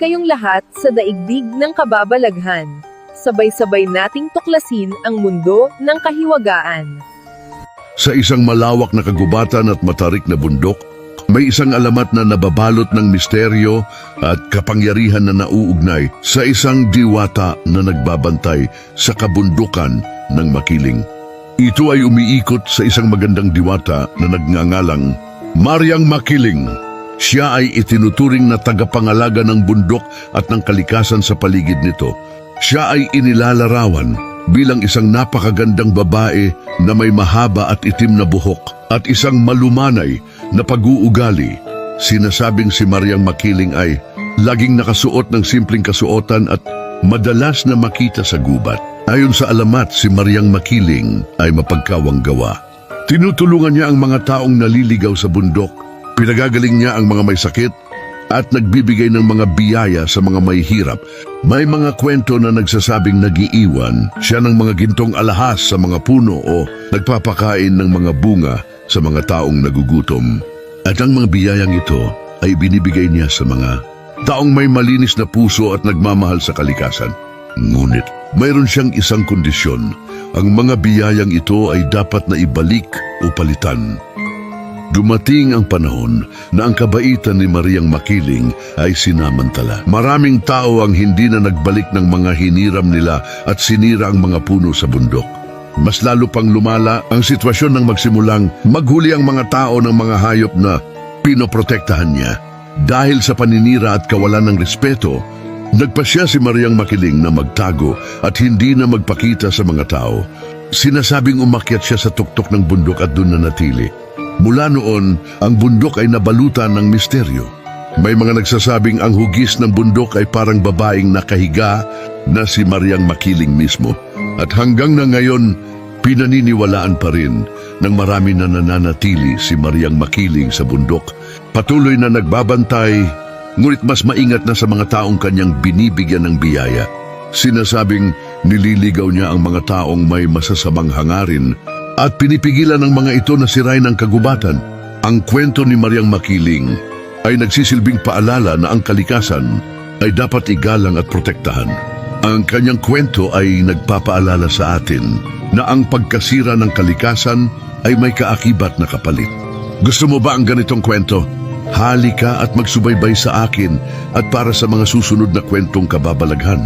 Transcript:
kayong lahat sa daigdig ng kababalaghan. Sabay-sabay nating tuklasin ang mundo ng kahiwagaan. Sa isang malawak na kagubatan at matarik na bundok, may isang alamat na nababalot ng misteryo at kapangyarihan na nauugnay sa isang diwata na nagbabantay sa kabundukan ng makiling. Ito ay umiikot sa isang magandang diwata na nagngangalang Mariang Makiling. Siya ay itinuturing na tagapangalaga ng bundok at ng kalikasan sa paligid nito. Siya ay inilalarawan bilang isang napakagandang babae na may mahaba at itim na buhok at isang malumanay na pag-uugali. Sinasabing si Mariang Makiling ay laging nakasuot ng simpleng kasuotan at madalas na makita sa gubat. Ayon sa alamat, si Mariang Makiling ay mapagkawang gawa. Tinutulungan niya ang mga taong naliligaw sa bundok. Pinagagaling niya ang mga may sakit at nagbibigay ng mga biyaya sa mga may hirap. May mga kwento na nagsasabing nagiiwan siya ng mga gintong alahas sa mga puno o nagpapakain ng mga bunga sa mga taong nagugutom. At ang mga biyayang ito ay binibigay niya sa mga taong may malinis na puso at nagmamahal sa kalikasan. Ngunit mayroon siyang isang kondisyon. Ang mga biyayang ito ay dapat na ibalik o palitan. Dumating ang panahon na ang kabaitan ni Mariang Makiling ay sinamantala. Maraming tao ang hindi na nagbalik ng mga hiniram nila at sinira ang mga puno sa bundok. Mas lalo pang lumala ang sitwasyon ng magsimulang maghuli ang mga tao ng mga hayop na pinoprotektahan niya. Dahil sa paninira at kawalan ng respeto, nagpasya si Mariang Makiling na magtago at hindi na magpakita sa mga tao. Sinasabing umakyat siya sa tuktok ng bundok at doon na natili. Mula noon, ang bundok ay nabalutan ng misteryo. May mga nagsasabing ang hugis ng bundok ay parang babaeng nakahiga na si Mariang Makiling mismo. At hanggang na ngayon, pinaniniwalaan pa rin ng marami na nananatili si Mariang Makiling sa bundok. Patuloy na nagbabantay, ngunit mas maingat na sa mga taong kanyang binibigyan ng biyaya. Sinasabing nililigaw niya ang mga taong may masasamang hangarin at pinipigilan ng mga ito na sirain ang kagubatan. Ang kwento ni Mariang Makiling ay nagsisilbing paalala na ang kalikasan ay dapat igalang at protektahan. Ang kanyang kwento ay nagpapaalala sa atin na ang pagkasira ng kalikasan ay may kaakibat na kapalit. Gusto mo ba ang ganitong kwento? Halika at magsubaybay sa akin at para sa mga susunod na kwentong kababalaghan.